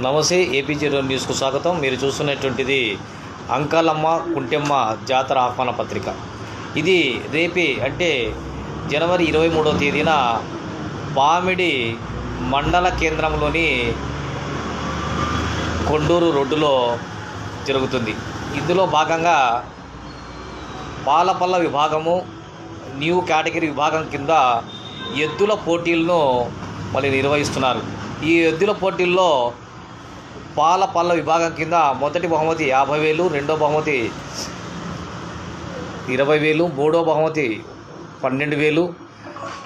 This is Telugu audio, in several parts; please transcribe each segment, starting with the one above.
నమస్తే ఏపీ జీరో న్యూస్కు స్వాగతం. మీరు చూస్తున్నటువంటిది అంకాలమ్మ కుంటెమ్మ జాతర ఆహ్వాన పత్రిక. ఇది రేపే అంటే జనవరి ఇరవై మూడవ తేదీన పామిడి మండల కేంద్రంలోని కొండూరు రోడ్డులో జరుగుతుంది. ఇందులో భాగంగా పాలపల్ల విభాగము న్యూ కేటగిరీ విభాగం కింద ఎద్దుల పోటీలను మళ్ళీ నిర్వహిస్తున్నారు. ఈ ఎద్దుల పోటీల్లో పాల పళ్ళ విభాగం కింద మొదటి బహుమతి యాభై వేలు రెండో బహుమతి ఇరవై వేలు మూడో బహుమతి పన్నెండు వేలు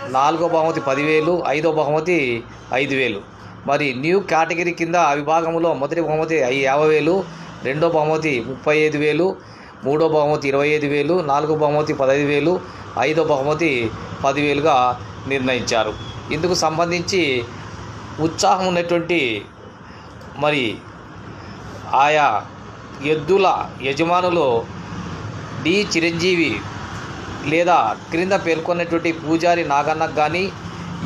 నాలుగో బహుమతి పదివేలు ఐదో బహుమతి ఐదు వేలు. మరి న్యూ కేటగిరీ కింద ఆ విభాగంలో మొదటి బహుమతి ఐ- యాభై వేలు రెండో బహుమతి ముప్పై ఐదు వేలు మూడో బహుమతి ఇరవై ఐదు వేలు నాలుగో బహుమతి పదహైదు వేలు ఐదో బహుమతి పదివేలుగా నిర్ణయించారు. ఇందుకు సంబంధించి ఉత్సాహం ఉన్నటువంటి మరి ఆయా ఎద్దుల యజమానులు డి. చిరంజీవి లేదా క్రింద పేర్కొన్నటువంటి పూజారి నాగన్నకు కానీ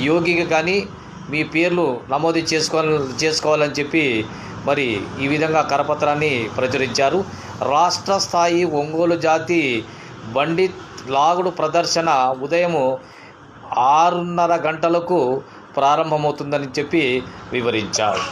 యోగికి కానీ మీ పేర్లు నమోదు చేసుకోవాలి చేసుకోవాలని చెప్పి మరి ఈ విధంగా కరపత్రాన్ని ప్రచురించారు. రాష్ట్ర స్థాయి ఒంగోలు జాతి బండి లాగుడు ప్రదర్శన ఉదయము ఆరున్నర గంటలకు ప్రారంభమవుతుందని చెప్పి వివరించారు.